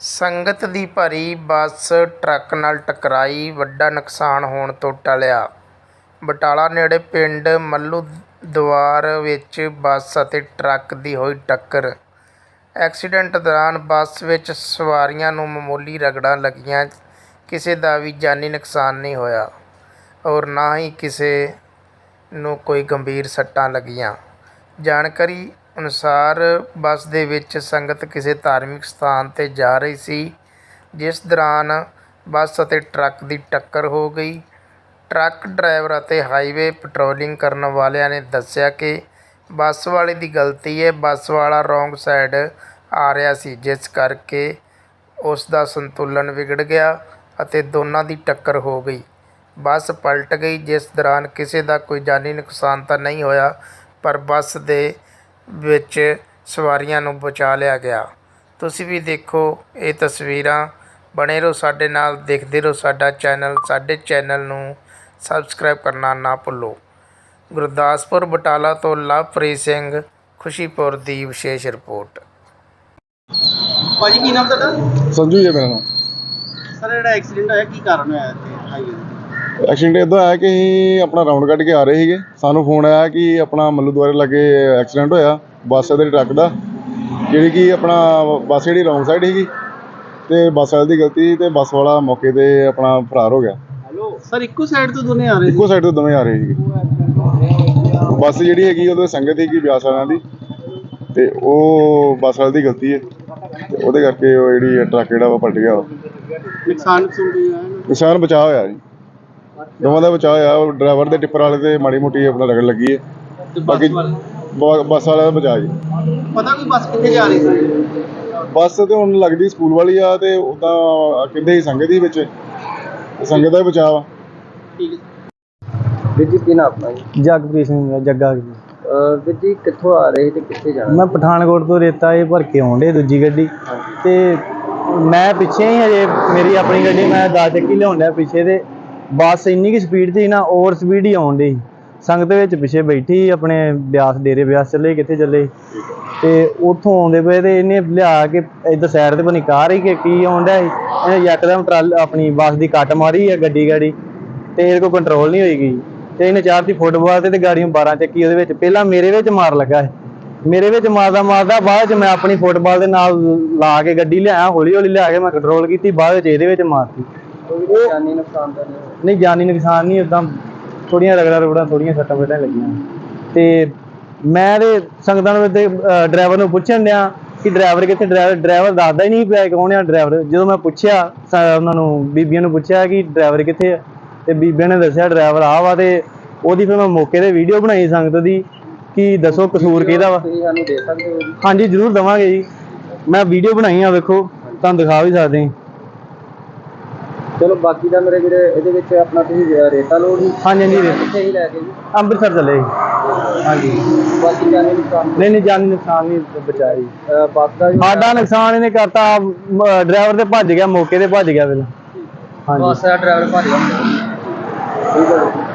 ਸੰਗਤ ਦੀ ਭਰੀ bus truck ਨਾਲ ਟਕਰਾਈ, ਵੱਡਾ ਨੁਕਸਾਨ ਹੋਣ ਤੋਂ ਟਲਿਆ। ਬਟਾਲਾ ਨੇੜੇ ਪਿੰਡ ਮੱਲੂ ਮੱਲੂਦੁਆਰ ਵਿੱਚ ਬੱਸ ਅਤੇ ਟਰੱਕ ਦੀ ਹੋਈ ਟੱਕਰ। ਐਕਸੀਡੈਂਟ ਦੌਰਾਨ ਬੱਸ ਵਿੱਚ ਸਵਾਰੀਆਂ ਨੂੰ ਮਾਮੂਲੀ ਰਗੜਾਂ ਲੱਗੀਆਂ। ਕਿਸੇ ਦਾ ਵੀ ਜਾਨੀ ਨੁਕਸਾਨ ਨਹੀਂ ਹੋਇਆ ਔਰ ਨਾ ਹੀ ਕਿਸੇ ਨੂੰ ਕੋਈ ਗੰਭੀਰ ਸੱਟਾਂ ਲੱਗੀਆਂ। ਜਾਣਕਾਰੀ ਅਨੁਸਾਰ ਬੱਸ ਦੇ ਵਿੱਚ ਸੰਗਤ ਕਿਸੇ ਧਾਰਮਿਕ ਸਥਾਨ 'ਤੇ ਜਾ ਰਹੀ ਸੀ, ਜਿਸ ਦੌਰਾਨ ਬੱਸ ਅਤੇ ਟਰੱਕ ਦੀ ਟੱਕਰ ਹੋ ਗਈ। ਟਰੱਕ ਡਰਾਈਵਰ ਅਤੇ ਹਾਈਵੇ ਪੈਟਰੋਲਿੰਗ ਕਰਨ ਵਾਲਿਆਂ ਨੇ ਦੱਸਿਆ ਕਿ ਬੱਸ ਵਾਲੇ ਦੀ ਗਲਤੀ ਹੈ ਬੱਸ ਵਾਲਾ ਰੋਂਗ ਸਾਈਡ ਆ ਰਿਹਾ ਸੀ, ਜਿਸ ਕਰਕੇ ਉਸ ਦਾ ਸੰਤੁਲਨ ਵਿਗੜ ਗਿਆ ਅਤੇ ਦੋਨਾਂ ਦੀ ਟੱਕਰ ਹੋ ਗਈ। ਬੱਸ ਪਲਟ ਗਈ, ਜਿਸ ਦੌਰਾਨ ਕਿਸੇ ਦਾ ਕੋਈ ਜਾਨੀ ਨੁਕਸਾਨ ਤਾਂ ਨਹੀਂ ਹੋਇਆ, ਪਰ ਬੱਸ ਦੇ ਵਿੱਚ ਸਵਾਰੀਆਂ ਨੂੰ ਬਚਾ ਲਿਆ ਗਿਆ। ਤੁਸੀਂ ਵੀ ਦੇਖੋ ਇਹ ਤਸਵੀਰਾਂ। ਬਣੇ ਰਹੋ ਸਾਡੇ ਨਾਲ ਦੇਖਦੇ ਰਹੋ ਸਾਡਾ ਚੈਨਲ। ਸਾਡੇ ਚੈਨਲ ਨੂੰ ਸਬਸਕ੍ਰਾਈਬ ਕਰਨਾ ਨਾ ਭੁੱਲੋ। ਗੁਰਦਾਸਪੁਰ ਬਟਾਲਾ ਤੋਂ ਲਵਪ੍ਰੀਤ ਸਿੰਘ ਖੁਸ਼ੀਪੁਰ ਦੀ ਵਿਸ਼ੇਸ਼ ਰਿਪੋਰਟ। ਭਾਜੀ ਕੀ ਨਾਮ ਤੁਹਾਡਾ? ਸੰਜੂ ਜੀ ਹੈ ਮੇਰਾ ਨਾਮ। ਸਰ ਜਿਹੜਾ ਐਕਸੀਡੈਂਟ ਹੋਇਆ ਕੀ ਕਾਰਨ ਹੋਇਆ ਇੱਥੇ? ਹਾਈਵੇ ਤੇ ਐਕਸੀਡੈਂਟ ਇਦਾਂ ਆਇਆ ਕਿ ਅਸੀਂ ਆਪਣਾ ਰਾਉਂਡ ਕੱਢ ਕੇ ਆ ਰਹੇ ਸੀਗੇ। ਸਾਨੂੰ ਫੋਨ ਆਇਆ ਕਿ ਆਪਣਾ ਮੱਲੂ ਦੁਆਰੇ ਲੱਗੇ ਐਕਸੀਡੈਂਟ ਹੋਇਆ। ਬੱਸ ਦੇ ਟਰੱਕ ਦਾ ਜਿਹੜੀ ਕਿ ਆਪਣਾ ਬੱਸ ਜਿਹੜੀ ਰੌਂਗ ਸਾਈਡ ਸੀਗੀ ਤੇ ਬੱਸ ਵਾਲੇ ਦੀ ਗਲਤੀ ਤੇ ਬੱਸ ਵਾਲਾ ਮੌਕੇ ਤੇ ਆਪਣਾ ਫਰਾਰ ਹੋ ਗਿਆ। ਹੈਲੋ ਸਰ ਇੱਕੋ ਸਾਈਡ ਤੋਂ ਦੋਨੇ ਆ ਰਹੇ ਸੀ? ਇੱਕੋ ਸਾਈਡ ਤੋਂ ਦੋਵੇਂ ਆ ਰਹੇ ਸੀਗੇ। ਬੱਸ ਜਿਹੜੀ ਹੈਗੀ ਉਹਦੇ ਸੰਗਤ ਸੀਗੀ ਬਿਆਸ ਵਾਲਿਆਂ ਦੀ ਤੇ ਉਹ ਬੱਸ ਵਾਲੇ ਦੀ ਗਲਤੀ ਹੈ ਤੇ ਉਹਦੇ ਕਰਕੇ ਉਹ ਜਿਹੜੀ ਟਰੱਕ ਜਿਹੜਾ ਵਾ ਪਲਟ ਗਿਆ। ਨੁਕਸਾਨ ਬਚਾਅ ਹੋਇਆ ਜੀ। ਦੋਵਾਂ ਦਾ ਬਚਾਅ ਹੋਇਆ ਡਰਾਈਵਰ ਦੇ ਟਿੱਪਰ ਵਾਲੇ ਤੇ ਮਾੜੀ ਮੋਟੀ ਆਪਣਾ ਰਗੜ ਲੱਗੀ ਹੈ। ਬਾਕੀ ਬ- ਬੱਸ ਵਾਲਾ ਦਾ ਬਚਾਅ ਜੀ। ਪਤਾ ਕੋਈ ਬੱਸ ਕਿੱਥੇ ਜਾ ਰਹੀ ਸੀ? ਬੱਸ ਤੇ ਹੁਣ ਲੱਗਦੀ ਸਕੂਲ ਵਾਲੀ ਆ ਤੇ ਉਦਾਂ ਕਹਿੰਦੇ ਸੀ ਸੰਗਤ ਹੀ ਵਿੱਚ। ਤੇ ਸੰਗਤ ਦਾ ਹੀ ਬਚਾਅ ਵਾ। ਠੀਕ ਹੈ। ਵੀਰ ਜੀ ਕੀ ਨਾਮ ਆਪਣਾ ਜੀ? ਜਗਪ੍ਰੀਤ ਸਿੰਘ ਜੱਗਾ ਜੀ ਵੀਰ ਜੀ ਕਿੱਥੋਂ ਆ ਰਹੇ ਤੇ ਕਿੱਥੇ ਜਾਣਾ ਮੈਂ ਪਠਾਨਕੋਟ ਤੋਂ ਰੇਤਾ ਇਹ ਭਰ ਕੇ ਆਉਂਦੇ ਦੂਜੀ ਗੱਡੀ। ਤੇ ਮੈਂ ਪਿੱਛੇ ਹੀ ਹਜੇ ਮੇਰੀ ਆਪਣੀ ਗੱਡੀ ਮੈਂ ਦਾ ਚੱਕੀ ਲਿਆਉਂਦਾ ਪਿੱਛੇ ਤੇ। ਬੱਸ ਇੰਨੀ ਕਿ ਸਪੀਡ ਸੀ ਨਾ ਓਵਰ ਸਪੀਡ ਹੀ ਆਉਣ ਡਈ। ਸੰਗਤ ਵਿੱਚ ਪਿੱਛੇ ਬੈਠੀ ਆਪਣੇ ਬਿਆਸ ਡੇਰੇ ਬਿਆਸ ਚੱਲੇ ਕਿੱਥੇ ਚੱਲੇ? ਤੇ ਉੱਥੋਂ ਆਉਂਦੇ ਪਏ ਤੇ ਇਹਨੇ ਲਿਆ ਕੇ ਇੱਧਰ ਸਾਈਡ ਤੇ ਬਣੀ ਕਾਰ ਹੀ ਕਿ ਕੀ ਆਉਂਦਾ ਇਹਨੇ ਯਕਦਮ ਟਰਾਲ ਆਪਣੀ ਬੱਸ ਦੀ ਕੱਟ ਮਾਰੀ ਹੈ ਗੱਡੀ ਗਾੜੀ। ਤੇ ਇਹਦੇ ਕੋਲ ਕੰਟਰੋਲ ਨਹੀਂ ਹੋਈ ਗਈ। ਤੇ ਇਹਨੇ ਚਾਰਤੀ ਫੁੱਟਬਾਲ ਤੇ ਤੇ ਗਾੜੀਆਂ 12 ਚੱਕੀ ਉਹਦੇ ਵਿੱਚ। ਪਹਿਲਾਂ ਮੇਰੇ ਵਿੱਚ ਮਾਰ ਲੱਗਾ ਮੇਰੇ ਵਿੱਚ ਮਾਰਦਾ ਮਾਰਦਾ ਬਾਅਦ ਚ ਮੈਂ ਆਪਣੀ ਫੁੱਟਬਾਲ ਦੇ ਨਾਲ ਲਾ ਕੇ ਗੱਡੀ ਲਿਆਇਆ ਹੌਲੀ ਹੌਲੀ ਲਿਆ ਕੇ ਮੈਂ ਕੰਟਰੋਲ ਕੀਤੀ ਬਾਅਦ ਵਿੱਚ ਇਹਦੇ ਵਿੱਚ ਮਾਰਤੀ। ਕੋਈ ਜਾਨੀ ਨੁਕਸਾਨ ਤਾਂ ਨਹੀਂ ਜਾਨੀ ਨੁਕਸਾਨ ਨਹੀਂ ਉਦਾਂ ਥੋੜੀਆਂ ਰਗੜਾ ਰਗੜਾ ਥੋੜੀਆਂ ਸੱਟਾਂ ਫੇਟਾਂ ਲੱਗੀਆਂ। ਤੇ ਮੈਂ ਤੇ ਸੰਗਤਾਂ ਨੂੰ ਤੇ ਡਰਾਈਵਰ ਨੂੰ ਪੁੱਛਣ ਡਿਆ ਕਿ ਡਰਾਈਵਰ ਕਿੱਥੇ? ਡਰਾਈਵਰ ਡਰਾਈਵਰ ਦੱਸਦਾ ਹੀ ਨਹੀਂ ਪਿਆ ਕੌਣ ਆ ਡਰਾਈਵਰ। ਜਦੋਂ ਮੈਂ ਪੁੱਛਿਆ ਉਹਨਾਂ ਨੂੰ ਬੀਬੀਆਂ ਨੂੰ ਪੁੱਛਿਆ ਕਿ ਡਰਾਈਵਰ ਕਿੱਥੇ ਆ? ਤੇ ਬੀਬੀਆਂ ਨੇ ਦੱਸਿਆ ਡਰਾਈਵਰ ਆ ਵਾ ਤੇ ਉਹਦੀ ਫਿਰ ਮੈਂ ਮੌਕੇ ਤੇ ਵੀਡੀਓ ਬਣਾਈ ਸੰਗਤ ਦੀ ਕਿ ਦੱਸੋ ਕਸੂਰ ਕਿਹਦਾ ਵਾ। ਤੁਸੀਂ ਸਾਨੂੰ ਦੇ ਸਕਦੇ ਹੋ ਜੀ? ਹਾਂਜੀ ਜ਼ਰੂਰ ਦਵਾਂਗੇ ਜੀ। ਮੈਂ ਵੀਡੀਓ ਬਣਾਈ ਆ ਵੇਖੋ। ਤੁਹਾਨੂੰ ਦਿਖਾ ਵੀ ਸਕਦੇ ਹਾਂ। ਚਲੋ ਬਾਕੀ ਦਾ ਮੇਰੇ ਜਿਹੜੇ ਇਹਦੇ ਵਿੱਚ ਆਪਣਾ ਤੁਸੀਂ ਰੇਤਾ ਲੋਡ ਹੀ ਹਾਂਜੀ ਹਾਂਜੀ ਵੀਰੇ। ਕਿੱਥੇ ਹੀ ਲੈ ਕੇ ਜੀ ਅੰਮ੍ਰਿਤਸਰ ਚੱਲੇ ਜੀ। ਹਾਂਜੀ ਬਾਕੀ ਜਾਨੀ ਨੁਕਸਾਨ ਨਹੀਂ ਨਹੀਂ ਜਾਨੀ ਨੁਕਸਾਨ ਨਹੀਂ ਬਚਾਈ ਅਹ ਬੱਸ ਦਾ ਵੀ ਸਾਡਾ ਨੁਕਸਾਨ ਇਹਨੇ ਕਰਤਾ ਡਰਾਈਵਰ ਤੇ ਭੱਜ ਗਿਆ ਮੌਕੇ ਤੇ ਭੱਜ ਗਿਆ ਫਿਰ ਹਾਂਜੀ ਬੱਸ ਦਾ ਡਰਾਈਵਰ ਭੱਜ ਗਿਆ ਠੀਕ ਹੈ ਜੀ।